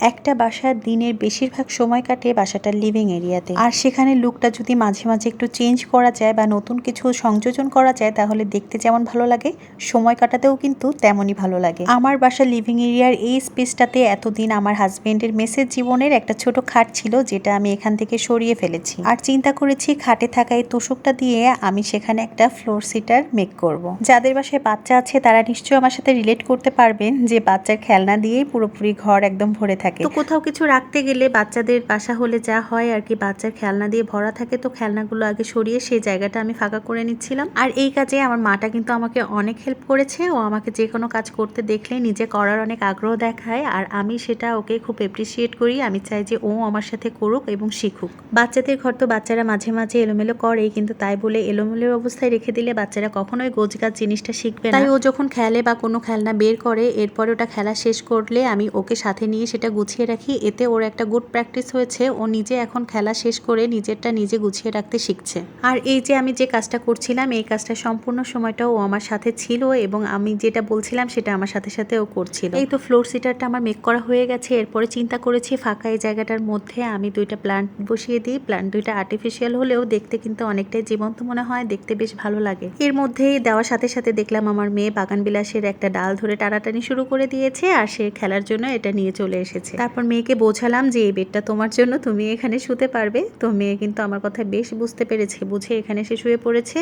একটা বাসার দিনের বেশিরভাগ সময় কাটে বাসাটার লিভিং এরিয়াতে। আর সেখানে লুকটা যদি মাঝে মাঝে একটু চেঞ্জ করা যায় বা নতুন কিছু সংযোজন করা যায়, তাহলে দেখতে যেমন ভালো লাগে, সময় কাটাতেও কিন্তু তেমনই ভালো লাগে। আমার বাসা লিভিং এরিয়ার এই স্পেসটাতে এতদিন আমার হাজবেন্ডের মেসেজ জীবনের একটা ছোট খাট ছিল, যেটা আমি এখান থেকে সরিয়ে ফেলেছি। আর চিন্তা করেছি খাটে থাকা এই তোষকটা দিয়ে আমি সেখানে একটা ফ্লোর সিটার মেক করব। যাদের বাসায় বাচ্চা আছে, তারা নিশ্চয়ই আমার সাথে রিলেট করতে পারবেন যে বাচ্চার খেলনা দিয়েই পুরোপুরি ঘর একদম ভরে থাকে। তো কোথাও কিছু রাখতে গেলে বাচ্চাদের বাসা হলে যা হয় আর কি বাচ্চার খেলনা দিয়ে ভরা থাকে তো খেলনাগুলো আগে সরিয়ে সেই জায়গাটা আমি ফাঁকা করে নিচ্ছিলাম। আর এই কাজে আমার মাটা কিন্তু আমাকে অনেক হেল্প করেছে। ও আমাকে যে কোনো কাজ করতে দেখলে নিজে করার অনেক আগ্রহ দেখায় আর আমি সেটা ওকে খুব এপ্রিসিয়েট করি। আমি চাই যে ও আমার সাথে করুক এবং শিখুক। বাচ্চাদের ঘর তো বাচ্চারা মাঝে মাঝে এলোমেলো করে কিন্তু তাই বলে এলোমেলোর অবস্থায় রেখে দিলে বাচ্চারা কখনোই গোজগাছ জিনিসটা শিখবে না। তাই ও যখন খেলে বা কোনো খেলনা বের করে এরপরে ওটা খেলা শেষ করলে আমি ওকে সাথে নিয়ে সেটা গুছিয়ে রাখি। এতে ওর একটা গুড প্র্যাকটিস হয়েছে। ও নিজে এখন খেলা শেষ করে নিজেরটা নিজে গুছিয়ে রাখতে শিখছে। আর এই যে আমি যে কাজটা করছিলাম, এই কাজটা সম্পূর্ণ সময়টা ও আমার সাথে ছিল এবং আমি যেটা বলছিলাম সেটা আমার সাথে সাথে ও করছিল। এই তো ফ্লোর সিটারটা আমার মেক করা হয়ে গেছে। এরপরে চিন্তা করেছি, ফাঁকা এই জায়গাটার মধ্যে আমি দুইটা প্লান্ট বসিয়ে দিই। প্লান্ট দুইটা আর্টিফিশিয়াল হলেও দেখতে কিন্তু অনেকটাই জীবন্ত মনে হয়, দেখতে বেশ ভালো লাগে। এর মধ্যেই দেওয়ার সাথে সাথে দেখলাম আমার মেয়ে বাগান বিলাসের একটা ডাল ধরে টানাটানি শুরু করে দিয়েছে আর সে খেলার জন্য এটা নিয়ে চলে এসেছে। তারপর মেয়েকে বোঝালাম যে এই বেডটা তোমার জন্য, তুমি এখানে শুতে পারবে। তো মেয়ে কিন্তু আমার কথা বেশ বুঝতে পেরেছে, বুঝে এখানে সে শুয়ে পড়েছে।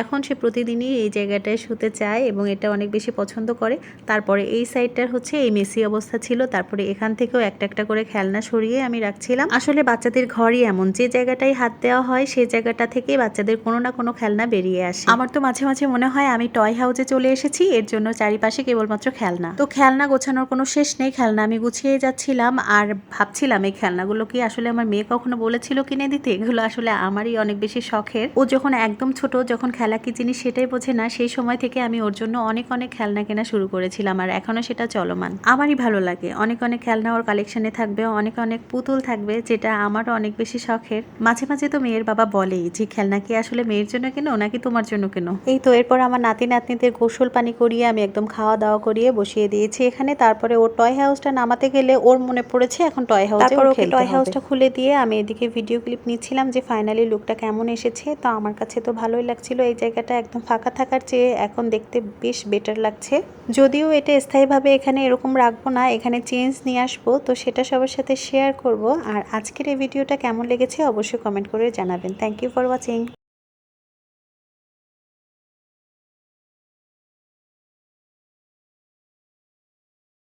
এখন সে প্রতিদিনই এই জায়গাটায় শুতে চায় এবং এটা অনেক বেশি পছন্দ করে। তারপরে এই সাইডটার হচ্ছে এই মেসি অবস্থা ছিল। তারপরে এখান থেকেও একটা একটা করে খেলনা সরিয়ে আমি রাখছিলাম। আসলে বাচ্চাদের ঘরই এমন, যে জায়গাটাই হাত দেওয়া হয় সেই জায়গাটা থেকে বাচ্চাদের কোনো না কোনো খেলনা বেরিয়ে আসে। আমার তো মাঝে মাঝে মনে হয় আমি টয় হাউসে চলে এসেছি, এর জন্য চারিপাশে কেবলমাত্র খেলনা। তো খেলনা গোছানোর কোনো শেষ নেই, খেলনা আমি গুছিয়ে যাচ্ছিলাম আর ভাবছিলাম এই খেলনাগুলো কি আসলে আমার মেয়ে কখনো বলেছিল কিনে দিতে? এগুলো আসলে আমারই অনেক বেশি শখের। ও যখন একদম ছোট, যখন খেলা কি জিনিস সেটাই বোঝে না, সেই সময় থেকে আমি ওর জন্য অনেক অনেক খেলনা কেনা শুরু করেছিলাম আর এখনও সেটা চলমান। আমারই ভালো লাগে। অনেক অনেক খেলনা ওর কালেকশনে থাকবে, অনেক অনেক পুতুল থাকবে, যেটা আমারও অনেক বেশি শখের। মাঝে মাঝে তো মেয়ের বাবা বলেই যে, খেলনা কি আসলে মেয়ের জন্য কেনো নাকি তোমার জন্য কেনো? এই তো এরপর আমার নাতি, নাতনিদের গোসল পানি করিয়ে আমি একদম খাওয়া দাওয়া করিয়ে বসিয়ে দিয়েছি এখানে। তারপরে ওর টয় হাউসটা নামাতে গেলে ওর মনে পড়েছে এখন টয় হাউস তারপর ওকে টয় হাউসটা খুলে দিয়ে আমি এদিকে ভিডিও ক্লিপ নিচ্ছিলাম যে ফাইনালি লুকটা কেমন এসেছে। তো আমার কাছে তো ভালোই লাগছিল এই জায়গাটা একদম ফাঁকা থাকার চেয়ে এখন দেখতে বেশ বেটার লাগছে। যদিও এটা স্থায়ীভাবে এখানে এরকম রাখব না এখানে চেঞ্জ নিয়ে আসব তো সেটা সবার সাথে শেয়ার করব। আর আজকের এই ভিডিওটা কেমন লেগেছে অবশ্যই কমেন্ট করে জানাবেন। Thank you for watching